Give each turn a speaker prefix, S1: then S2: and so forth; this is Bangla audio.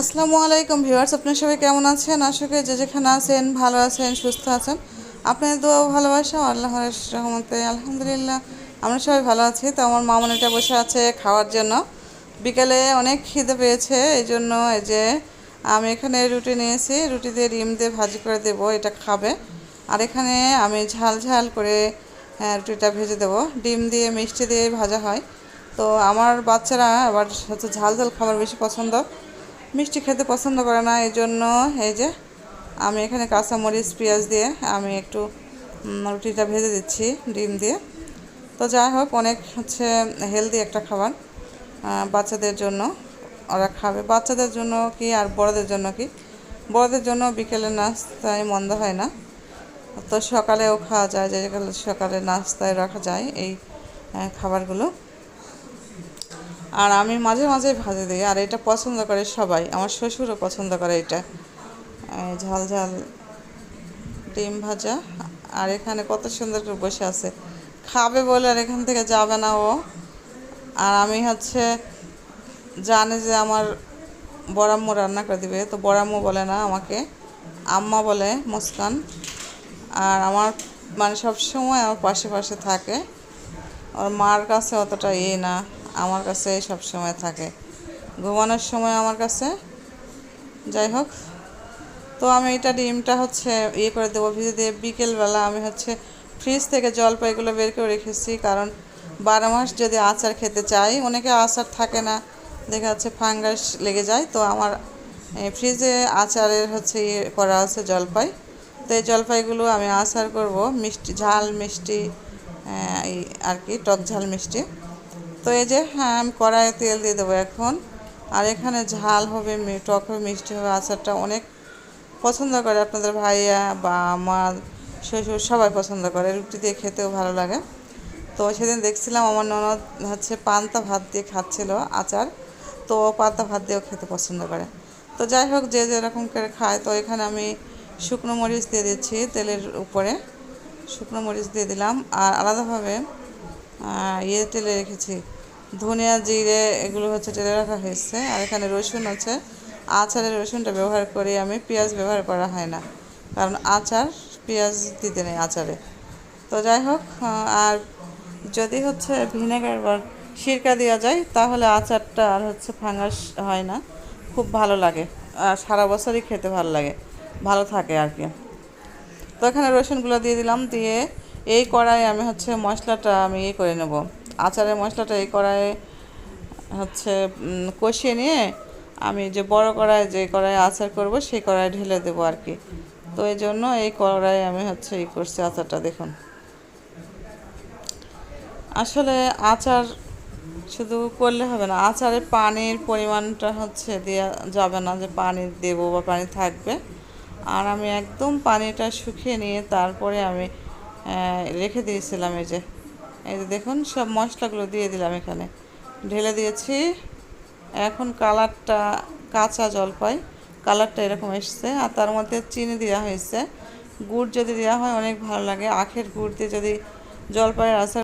S1: আসসালামু আলাইকুম ভিউয়ার্স আপনার সবাই কেমন আছেন? আশা করি যে যেখানে আছেন ভালো আছেন সুস্থ আছেন। আপনাদের দোয়া ভালোবাসা আল্লাহর রহমতে আলহামদুলিল্লাহ আমরা সবাই ভালো আছি। তো আমার মামনিটা বসে আছে খাওয়ার জন্য। বিকেলে অনেক খিদে পেয়েছে এই জন্য এই যে আমি এখানে রুটি নিয়েছি। রুটি দিয়ে ডিম দিয়ে ভাজি করে দেব এটা খাবে। আর এখানে আমি ঝাল ঝাল করে হ্যাঁ, রুটিটা ভেজে দেবো। ডিম দিয়ে মিষ্টি দিয়ে ভাজা হয়। তো আমার বাচ্চারা আবার হচ্ছে ঝাল ঝাল খাবার বেশি পছন্দ। মিষ্টি খেতে পছন্দ করে না, এই জন্য এই যে আমি এখানে কাঁচামরিচ, পেঁয়াজ দিয়ে আমি একটু রুটিটা ভেজে দিচ্ছি, ডিম দিয়ে। তো যাই হোক, অনেক হচ্ছে হেলদি একটা খাবার বাচ্চাদের জন্য ওরা খাবে। বাচ্চাদের জন্য কি আর বড়দের জন্য কি? বড়দের জন্য বিকেলে নাস্তায় মন্দ হয় না। তো সকালেও খাওয়া যায়, যে সকালে নাস্তায় রাখা যায় এই খাবারগুলো। আর আমি মাঝে মাঝে ভাজে দিই, আর এটা পছন্দ করে সবাই। আমার শ্বশুরও পছন্দ করে এটা। ঝাল ঝাল ডিম ভাজা। আর এখানে কত সুন্দর করে বসে আছে। খাবে বলে আর এখান থেকে যাবে না ও। আর আমি হচ্ছে জানে যে আমার বড়াম্মু রান্না করে দিবে। তো বড়াম্মু বলে না আমাকে, আম্মা বলে মুস্কান। আর আমার মানে সব সময় আমার পাশে পাশে থাকে। ওর মার কাছে অতটা ইয়ে না। আমার কাছে সব সময় থাকে। ঘুমানোর সময় আমার কাছে। যাই হোক। তো আমি এটা ডিমটা হচ্ছে ইয়ে করে দেবো, ভিজে দিয়ে বিকেলবেলা আমি হচ্ছে ফ্রিজ থেকে জলপাইগুলো বের করে রেখেছি। কারণ বারো মাস যদি আচার খেতে চাই, অনেকে আচার থাকে না, দেখা যাচ্ছে ফাঙ্গাস লেগে যায়। তো আমার ফ্রিজে আচারের হচ্ছে ইয়ে করা আছে জলপাই। তো এই জলপাইগুলো আমি আচার করব। মিষ্টি, ঝাল মিষ্টি আর কি, টক ঝাল মিষ্টি। তো এই যে হ্যাঁ আমি কড়াইয়ে তেল দিয়ে দেবো এখন। আর এখানে ঝাল হবে টক হবে, মিষ্টি হবে, আচারটা অনেক পছন্দ করে আপনাদের ভাইয়া বা আমার শ্বশুর, সবাই পছন্দ করে। রুটি দিয়ে খেতেও ভালো লাগে। তো সেদিন দেখছিলাম আমার ননদ হচ্ছে পান্তা ভাত দিয়ে খাচ্ছিল আচার। তো পান্তা ভাত দিয়েও খেতে পছন্দ করে। তো যাই হোক, যে যেরকম করে খায়, তো এখানে আমি শুকনো মরিচ দিয়ে দিচ্ছি তেলের উপরে। শুকনো মরিচ দিয়ে দিলাম। আর আলাদাভাবে ইয়ে তেলে রেখেছি ধনিয়া, জিরে এগুলো হচ্ছে তেলে রাখা হয়েছে। আর এখানে রসুন আছে। আচারের রসুনটা ব্যবহার করি আমি, পেঁয়াজ ব্যবহার করা হয় না। কারণ আচার, পেঁয়াজ দিতে নেই আচারে। তো যাই হোক আর যদি হচ্ছে ভিনেগার বা সিরকা দেওয়া যায়, তাহলে আচারটা আর হচ্ছে ফাঙ্গাস হয় না। খুব ভালো লাগে। আর সারা বছরই খেতে ভালো লাগে। ভালো থাকে আর কি। তো এখানে রসুনগুলো দিয়ে দিলাম। দিয়ে এই কড়াইয়ে আমি হচ্ছে মশলাটা আমি ইয়ে করে নেব। আচারের মশলাটা এই কড়াইয়ে হচ্ছে কষিয়ে নিয়ে আমি যে বড় কড়াই যে কড়াই আচার করব সেই কড়াই ঢেলে দেবো আর কি। তো এই জন্য এই কড়াই আমি হচ্ছে ই করছি আচারটা, দেখুন। আসলে আচার শুধু করলে হবে না, আচারে পানির পরিমাণটা হচ্ছে দেওয়া যাবে না যে পানি দেবো বা পানি থাকবে। আর আমি একদম পানিটা শুকিয়ে নিয়ে তারপরে আমি রেখে দিয়েছিলাম এই যে এই যে দেখুন, সব মশলাগুলো দিয়ে দিলাম এখানে। ঢেলে দিয়েছি। এখন কালারটা কাঁচা জলপাই, কালারটা এরকম এসছে। আর তার মধ্যে চিনি দেওয়া হয়েছে। গুড় যদি দেওয়া হয়, অনেক ভালো লাগে। আখের গুড় দিয়ে যদি জলপাইয়ের আচার